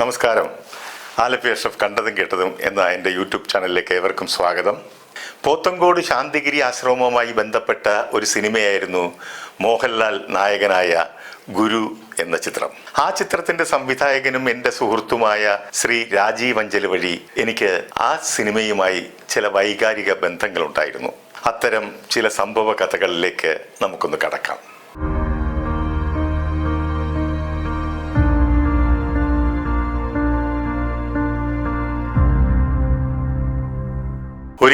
നമസ്കാരം. ആലപ്പി അഷ്റഫ് കണ്ടതും കേട്ടതും എന്ന എന്റെ യൂട്യൂബ് ചാനലിലേക്ക് ഏവർക്കും സ്വാഗതം. പോത്തങ്കോട് ശാന്തിഗിരി ആശ്രമവുമായി ബന്ധപ്പെട്ട ഒരു സിനിമയായിരുന്നു മോഹൻലാൽ നായകനായ ഗുരു എന്ന ചിത്രം. ആ ചിത്രത്തിന്റെ സംവിധായകനും എന്റെ സുഹൃത്തുമായ ശ്രീ രാജീവ് അഞ്ചൽ വഴി എനിക്ക് ആ സിനിമയുമായി ചില വൈകാരിക ബന്ധങ്ങളുണ്ടായിരുന്നു. അത്തരം ചില സംഭവ കഥകളിലേക്ക് നമുക്കൊന്ന് കടക്കാം.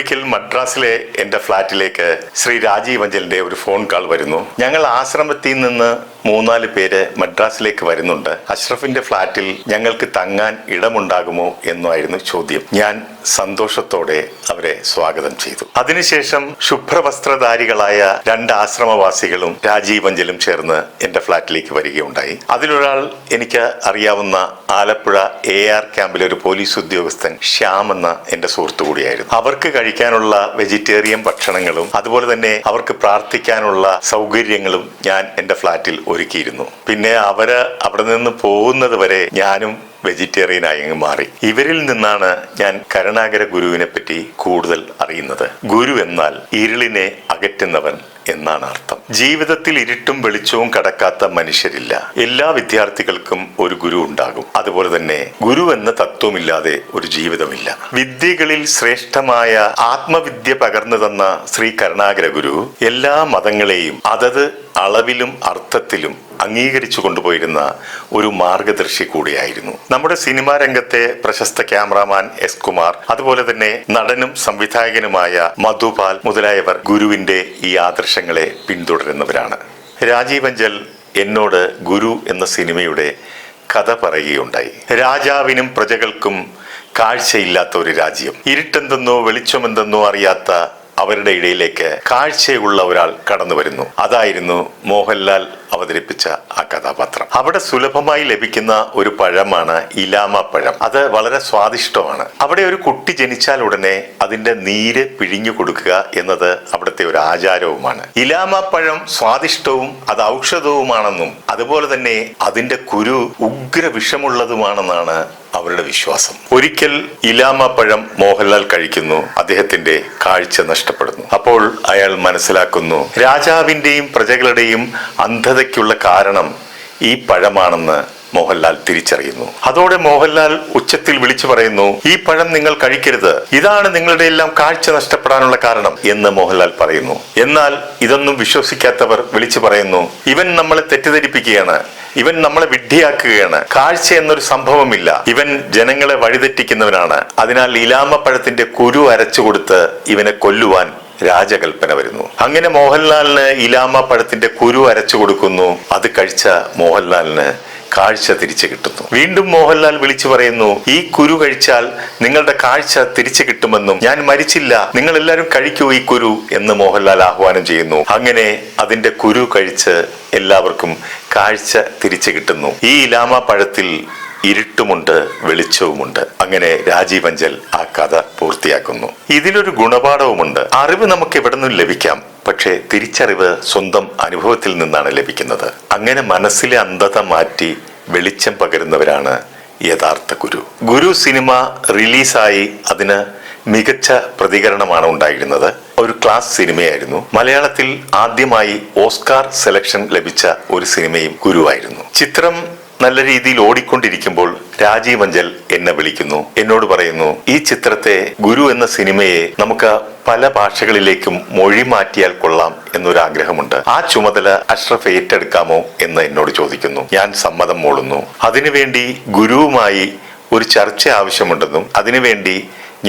ഒരിക്കൽ മദ്രാസിലെ എന്റെ ഫ്ലാറ്റിലേക്ക് ശ്രീ രാജീവ് അഞ്ചലിന്റെ ഒരു ഫോൺ കാൾ വരുന്നു. ഞങ്ങൾ ആശ്രമത്തിൽ നിന്ന് മൂന്നാൽ പേര് മദ്രാസിലേക്ക് വരുന്നുണ്ട്. അഷ്റഫിന്റെ ഫ്ലാറ്റിൽ ഞങ്ങൾക്ക് തങ്ങാൻ ഇടമുണ്ടാകുമോ എന്നായിരുന്നു ചോദ്യം. ഞാൻ സന്തോഷത്തോടെ അവരെ സ്വാഗതം ചെയ്തു. അതിനുശേഷം ശുഭ്രവസ്ത്രധാരികളായ രണ്ട് ആശ്രമവാസികളും രാജീവ് അഞ്ചലും ചേർന്ന് എന്റെ ഫ്ലാറ്റിലേക്ക് വരികയുണ്ടായി. അതിലൊരാൾ എനിക്ക് അറിയാവുന്ന ആലപ്പുഴ എ ആർ ക്യാമ്പിലെ ഒരു പോലീസ് ഉദ്യോഗസ്ഥൻ ശ്യാം എന്ന എന്റെ സുഹൃത്തു കൂടിയായിരുന്നു അവർക്ക് കഴിക്കാനുള്ള വെജിറ്റേറിയൻ ഭക്ഷണങ്ങളും അതുപോലെ തന്നെ അവർക്ക് പ്രാർത്ഥിക്കാനുള്ള സൗകര്യങ്ങളും ഞാൻ എന്റെ ഫ്ലാറ്റിൽ ഒരുക്കിയിരുന്നു. പിന്നെ അവർ അവിടെ നിന്ന് പോകുന്നത് വരെ ഞാനും വെജിറ്റേറിയനായി ആയി മാറി. ഇവരിൽ നിന്നാണ് ഞാൻ കരുണാകര ഗുരുവിനെ പറ്റി കൂടുതൽ അറിയുന്നത്. ഗുരു എന്നാൽ ഇരുളിനെ അകറ്റുന്നവൻ എന്നാണ് അർത്ഥം. ജീവിതത്തിൽ ഇരുട്ടും വെളിച്ചവും കടക്കാത്ത മനുഷ്യരില്ല. എല്ലാ വിദ്യാർത്ഥികൾക്കും ഒരു ഗുരു ഉണ്ടാകും. അതുപോലെ തന്നെ ഗുരു എന്ന തത്വമില്ലാതെ ഒരു ജീവിതമില്ല. വിദ്യകളിൽ ശ്രേഷ്ഠമായ ആത്മവിദ്യ പകർന്നു തന്ന ശ്രീ കരുണാകര ഗുരു എല്ലാ മതങ്ങളെയും അതത് അളവിലും അർത്ഥത്തിലും അംഗീകരിച്ചു കൊണ്ടുപോയിരുന്ന ഒരു മാർഗദർശി കൂടിയായിരുന്നു. നമ്മുടെ സിനിമാ രംഗത്തെ പ്രശസ്ത ക്യാമറാമാൻ എസ് കുമാർ അതുപോലെ തന്നെ നടനും സംവിധായകനുമായ മധുപാൽ മുതലായവർ ഗുരുവിന്റെ ഈ ആദർശങ്ങളെ പിന്തുടരുന്നവരാണ്. രാജീവഞ്ചൽ എന്നോട് ഗുരു എന്ന സിനിമയുടെ കഥ പറയുകയുണ്ടായി. രാജാവിനും പ്രജകൾക്കും കാഴ്ചയില്ലാത്ത ഒരു രാജ്യം. ഇരുട്ടെന്തെന്നോ വെളിച്ചമെന്തെന്നോ അറിയാത്ത അവരുടെ ഇടയിലേക്ക് കാഴ്ചയുള്ള ഒരാൾ കടന്നു വരുന്നു. അതായിരുന്നു മോഹൻലാൽ അവതരിപ്പിച്ച ആ കഥാപാത്രം. അവിടെ സുലഭമായി ലഭിക്കുന്ന ഒരു പഴമാണ് ഇലാമ പഴം. അത് വളരെ സ്വാദിഷ്ടമാണ്. അവിടെ ഒരു കുട്ടി ജനിച്ചാൽ ഉടനെ അതിന്റെ നീര് പിഴിഞ്ഞു കൊടുക്കുക എന്നത് അവിടുത്തെ ഒരു ആചാരവുമാണ്. ഇലാമ പഴം സ്വാദിഷ്ടവും അത് ഔഷധവുമാണെന്നും അതുപോലെ തന്നെ അതിന്റെ കുരു ഉഗ്ര വിഷമുള്ളതുമാണെന്നാണ് അവരുടെ വിശ്വാസം. ഒരിക്കൽ ഇലാമ പഴം മോഹൻലാൽ കഴിക്കുന്നു അദ്ദേഹത്തിന്റെ കാഴ്ച നഷ്ടപ്പെടുന്നു. അപ്പോൾ അയാൾ മനസ്സിലാക്കുന്നു രാജാവിന്റെയും പ്രജകളുടെയും അന്ധതയ്ക്കുള്ള കാരണം ഈ പഴമാണെന്ന് മോഹൻലാൽ തിരിച്ചറിയുന്നു. അതോടെ മോഹൻലാൽ ഉച്ചത്തിൽ വിളിച്ചു പറയുന്നു ഈ പഴം നിങ്ങൾ കഴിക്കരുത്. ഇതാണ് നിങ്ങളുടെ എല്ലാം കാഴ്ച നഷ്ടപ്പെടാനുള്ള കാരണം എന്ന് മോഹൻലാൽ പറയുന്നു. എന്നാൽ ഇതൊന്നും വിശ്വസിക്കാത്തവർ വിളിച്ചു പറയുന്നു ഇവൻ നമ്മളെ തെറ്റിദ്ധരിപ്പിക്കുകയാണ്. ഇവൻ നമ്മളെ വിഡ്ഢിയാക്കുകയാണ്. കാഴ്ച എന്നൊരു സംഭവമില്ല. ഇവൻ ജനങ്ങളെ വഴിതെറ്റിക്കുന്നവനാണ്. അതിനാൽ ഇലാമപ്പഴത്തിന്റെ കുരു അരച്ചു കൊടുത്ത് ഇവനെ കൊല്ലുവാൻ രാജകൽപ്പന വരുന്നു. അങ്ങനെ മോഹൻലാലിന് ഇലാമ പഴത്തിന്റെ കുരു അരച്ചു കൊടുക്കുന്നു അത് കഴിച്ച മോഹൻലാലിന് കാഴ്ച തിരിച്ചു കിട്ടുന്നു. വീണ്ടും മോഹൻലാൽ വിളിച്ചു പറയുന്നു ഈ കുരു കഴിച്ചാൽ നിങ്ങളുടെ കാഴ്ച തിരിച്ചു കിട്ടുമെന്നും ഞാൻ മരിച്ചില്ല നിങ്ങൾ എല്ലാവരും കഴിക്കൂ ഈ കുരു എന്ന് മോഹൻലാൽ ആഹ്വാനം ചെയ്യുന്നു. അങ്ങനെ അതിന്റെ കുരു കഴിച്ച് എല്ലാവർക്കും കാഴ്ച തിരിച്ചു കിട്ടുന്നു. ഈ ഇലാമ പഴത്തിൽ ഇരുട്ടുമുണ്ട് വെളിച്ചവുമുണ്ട്. അങ്ങനെ രാജീവ് അഞ്ചൽ ആ കഥ പൂർത്തിയാക്കുന്നു. ഇതിലൊരു ഗുണപാഠവുമുണ്ട്. അറിവ് നമുക്ക് എവിടെ നിന്നും ലഭിക്കാം? പക്ഷേ തിരിച്ചറിവ് സ്വന്തം അനുഭവത്തിൽ നിന്നാണ് ലഭിക്കുന്നത്. അങ്ങനെ മനസ്സിലെ അന്ധത മാറ്റി വെളിച്ചം പകരുന്നവരാണ് യഥാർത്ഥ ഗുരു. ഗുരു സിനിമ റിലീസായി അതിന് മികച്ച പ്രതികരണമാണ് ഉണ്ടായിരുന്നത്. ഒരു ക്ലാസ് സിനിമയായിരുന്നു. മലയാളത്തിൽ ആദ്യമായി ഓസ്കാർ സെലക്ഷൻ ലഭിച്ച ഒരു സിനിമയും ഗുരുവായിരുന്നു. ചിത്രം നല്ല രീതിയിൽ ഓടിക്കൊണ്ടിരിക്കുമ്പോൾ രാജീവ് അഞ്ചൽ എന്നെ വിളിക്കുന്നു. എന്നോട് പറയുന്നു ഈ ചിത്രത്തെ ഗുരു എന്ന സിനിമയെ നമുക്ക് പല ഭാഷകളിലേക്കും മൊഴി മാറ്റിയാൽ കൊള്ളാം എന്നൊരാഗ്രഹമുണ്ട് ആ ചുമതല അഷ്റഫ് ഏറ്റെടുക്കാമോ എന്ന് എന്നോട് ചോദിക്കുന്നു. ഞാൻ സമ്മതം മൂളുന്നു. അതിനുവേണ്ടി ഗുരുവുമായി ഒരു ചർച്ച ആവശ്യമുണ്ടെന്നും അതിനുവേണ്ടി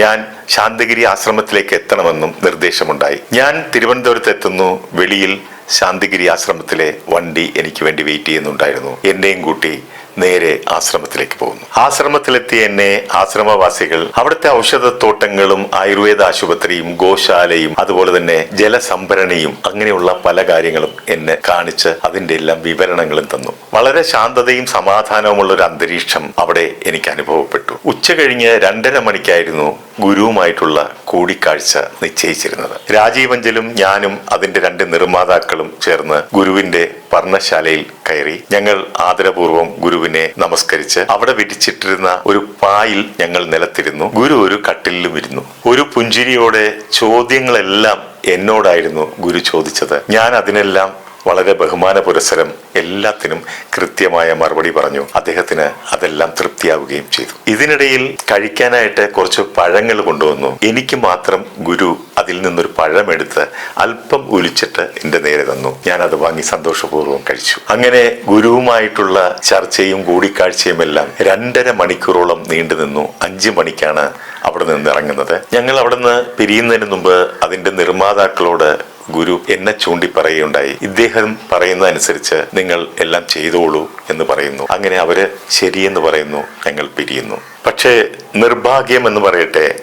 ഞാൻ ശാന്തഗിരി ആശ്രമത്തിലേക്ക് എത്തണമെന്നും നിർദ്ദേശമുണ്ടായി. ഞാൻ തിരുവനന്തപുരത്ത് എത്തുന്നു വെളിയിൽ ശാന്തിഗിരി ആശ്രമത്തിലെ വണ്ടി എനിക്ക് വേണ്ടി വെയിറ്റ് ചെയ്യുന്നുണ്ടായിരുന്നു. എന്നെയും കൂട്ടി നേരെ ആശ്രമത്തിലേക്ക് പോകുന്നു. ആശ്രമത്തിലെത്തിയ എന്നെ ആശ്രമവാസികൾ അവിടുത്തെ ഔഷധത്തോട്ടങ്ങളും ആയുർവേദ ആശുപത്രിയും ഗോശാലയും അതുപോലെ തന്നെ ജലസംഭരണിയും അങ്ങനെയുള്ള പല കാര്യങ്ങളും എന്നെ കാണിച്ച് അതിന്റെ എല്ലാം വിവരണങ്ങളും തന്നു. വളരെ ശാന്തതയും സമാധാനവുമുള്ള ഒരു അന്തരീക്ഷം അവിടെ എനിക്ക് അനുഭവപ്പെട്ടു. ഉച്ച കഴിഞ്ഞ് രണ്ടര മണിക്കായിരുന്നു ഗുരുവുമായിട്ടുള്ള കൂടിക്കാഴ്ച നിശ്ചയിച്ചിരുന്നത്. രാജീവഞ്ചലും ഞാനും അതിന്റെ രണ്ട് നിർമ്മാതാക്കളും ചേർന്ന് ഗുരുവിന്റെ പർണശാലയിൽ കയറി. ഞങ്ങൾ ആദരപൂർവം ഗുരുവിനെ നമസ്കരിച്ച് അവിടെ വിരിച്ചിട്ടിരുന്ന ഒരു പായിൽ ഞങ്ങൾ നിലത്തിരുന്നു. ഗുരു ഒരു കട്ടിലിലും ഇരുന്നു. ഒരു പുഞ്ചിരിയോടെ ചോദ്യങ്ങളെല്ലാം എന്നോടായിരുന്നു ഗുരു ചോദിച്ചത്. ഞാൻ അതിനെല്ലാം വളരെ ബഹുമാന പുരസരം എല്ലാത്തിനും കൃത്യമായ മറുപടി പറഞ്ഞു. അദ്ദേഹത്തിന് അതെല്ലാം തൃപ്തിയാവുകയും ചെയ്തു. ഇതിനിടയിൽ കഴിക്കാനായിട്ട് കുറച്ച് പഴങ്ങൾ കൊണ്ടുവന്നു. എനിക്ക് മാത്രം ഗുരു അതിൽ നിന്നൊരു പഴമെടുത്ത് അല്പം ഒലിച്ചിട്ട് എന്റെ നേരെ തന്നു. ഞാൻ അത് വാങ്ങി സന്തോഷപൂർവം കഴിച്ചു. അങ്ങനെ ഗുരുവുമായിട്ടുള്ള ചർച്ചയും കൂടിക്കാഴ്ചയും എല്ലാം രണ്ടര മണിക്കൂറോളം നീണ്ടു നിന്നു. അഞ്ചു മണിക്കാണ് അവിടെ നിന്ന് ഇറങ്ങുന്നത്. ഞങ്ങൾ അവിടെ നിന്ന് പിരിയുന്നതിന് മുമ്പ് അതിന്റെ നിർമ്മാതാക്കളോട് ഗുരു എന്നെ ചൂണ്ടി പറയുകയുണ്ടായി ഇദ്ദേഹം പറയുന്നതനുസരിച്ച് നിങ്ങൾ എല്ലാം ചെയ്തോളൂ എന്ന് പറയുന്നു. അങ്ങനെ അവർ ശരിയെന്ന് പറയുന്നു ഞങ്ങൾ പിരിയുന്നു. പക്ഷേ നിർഭാഗ്യം എന്ന് പറയട്ടെ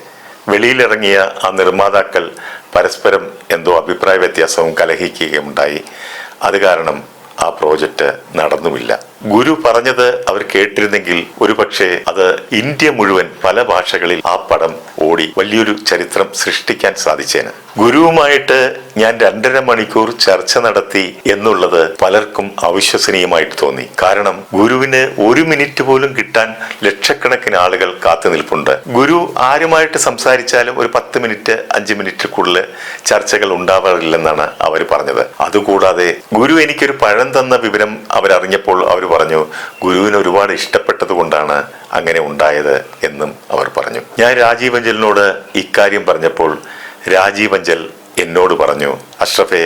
വെളിയിലിറങ്ങിയ ആ നിർമ്മാതാക്കൾ പരസ്പരം എന്തോ അഭിപ്രായ വ്യത്യാസവും കലഹിക്കുകയുണ്ടായി അത് കാരണം ആ പ്രോജക്റ്റ് നടന്നുമില്ല. ഗുരു പറഞ്ഞത് അവർ കേട്ടിരുന്നെങ്കിൽ ഒരുപക്ഷെ അത് ഇന്ത്യ മുഴുവൻ പല ഭാഷകളിൽ ആ പടം ഓടി വലിയൊരു ചരിത്രം സൃഷ്ടിക്കാൻ സാധിച്ചേന്. ഗുരുവുമായിട്ട് ഞാൻ രണ്ടര മണിക്കൂർ ചർച്ച നടത്തി എന്നുള്ളത് പലർക്കും അവിശ്വസനീയമായിട്ട് തോന്നി. കാരണം ഗുരുവിന് ഒരു മിനിറ്റ് പോലും കിട്ടാൻ ലക്ഷക്കണക്കിന് ആളുകൾ കാത്തു നിൽപ്പുണ്ട്. ഗുരു ആരുമായിട്ട് സംസാരിച്ചാലും ഒരു പത്ത് മിനിറ്റ് അഞ്ച് മിനിറ്റ് കൂടുതൽ ചർച്ചകൾ ഉണ്ടാവാറില്ലെന്നാണ് അവർ പറഞ്ഞത്. അതുകൂടാതെ ഗുരു എനിക്കൊരു പഴം തന്ന വിവരം അവരറിഞ്ഞപ്പോൾ അവർ പറഞ്ഞു ഗുരുവിന് ഒരുപാട് ഇഷ്ടപ്പെട്ടത് കൊണ്ടാണ് അങ്ങനെ ഉണ്ടായത് എന്നും അവർ പറഞ്ഞു. ഞാൻ രാജീവ് അഞ്ചലിനോട് ഇക്കാര്യം പറഞ്ഞപ്പോൾ രാജീവ് അഞ്ചൽ എന്നോട് പറഞ്ഞു അഷ്റഫെ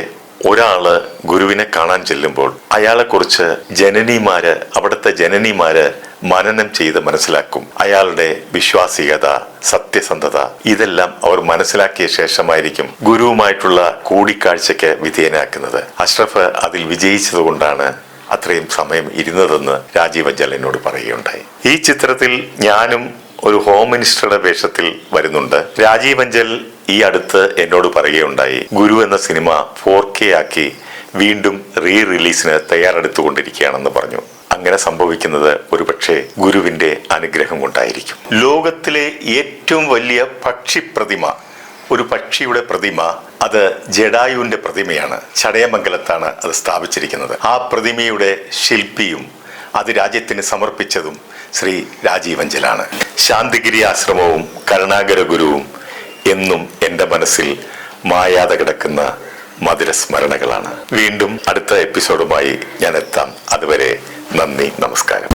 ഒരാൾ ഗുരുവിനെ കാണാൻ ചെല്ലുമ്പോൾ അയാളെക്കുറിച്ച് ജനനിമാര് അവിടുത്തെ ജനനിമാര് മനനം ചെയ്ത് മനസ്സിലാക്കും. അയാളുടെ വിശ്വാസികത സത്യസന്ധത ഇതെല്ലാം അവർ മനസ്സിലാക്കിയ ശേഷമായിരിക്കും ഗുരുവുമായിട്ടുള്ള കൂടിക്കാഴ്ചയ്ക്ക് വിധേയനാക്കുന്നത്. അഷ്റഫ് അതിൽ വിജയിച്ചതുകൊണ്ടാണ് അത്രയും സമയം ഇരുന്നതെന്ന് രാജീവ് എന്നോട് പറയുകയുണ്ടായി. ഈ ചിത്രത്തിൽ ഞാനും ഒരു ഹോം മിനിസ്റ്ററുടെ വേഷത്തിൽ വരുന്നുണ്ട്. രാജീവ് അഞ്ചൽ ഈ അടുത്ത് എന്നോട് പറയുകയുണ്ടായി ഗുരു എന്ന സിനിമ ഫോർ കെ ആക്കി വീണ്ടും റീ റിലീസിന് തയ്യാറെടുത്തുകൊണ്ടിരിക്കുകയാണെന്ന് പറഞ്ഞു. അങ്ങനെ സംഭവിക്കുന്നത് ഒരുപക്ഷെ ഗുരുവിന്റെ അനുഗ്രഹം കൊണ്ടായിരിക്കും. ലോകത്തിലെ ഏറ്റവും വലിയ പക്ഷി പ്രതിമ ഒരു പക്ഷിയുടെ പ്രതിമ അത് ജഡായുവിന്റെ പ്രതിമയാണ്. ചടയമംഗലത്താണ് അത് സ്ഥാപിച്ചിരിക്കുന്നത്. ആ പ്രതിമയുടെ ശില്പിയും അത് രാജ്യത്തിന് സമർപ്പിച്ചതും ശ്രീ രാജീവഞ്ചലാണ്. ശാന്തിഗിരി ആശ്രമവും കരുണാകര ഗുരുവും എന്നും എന്റെ മനസ്സിൽ മായാതെ കിടക്കുന്ന മധുരസ്മരണകളാണ്. വീണ്ടും അടുത്ത എപ്പിസോഡുമായി ഞാൻ എത്താം. അതുവരെ നന്ദി നമസ്കാരം.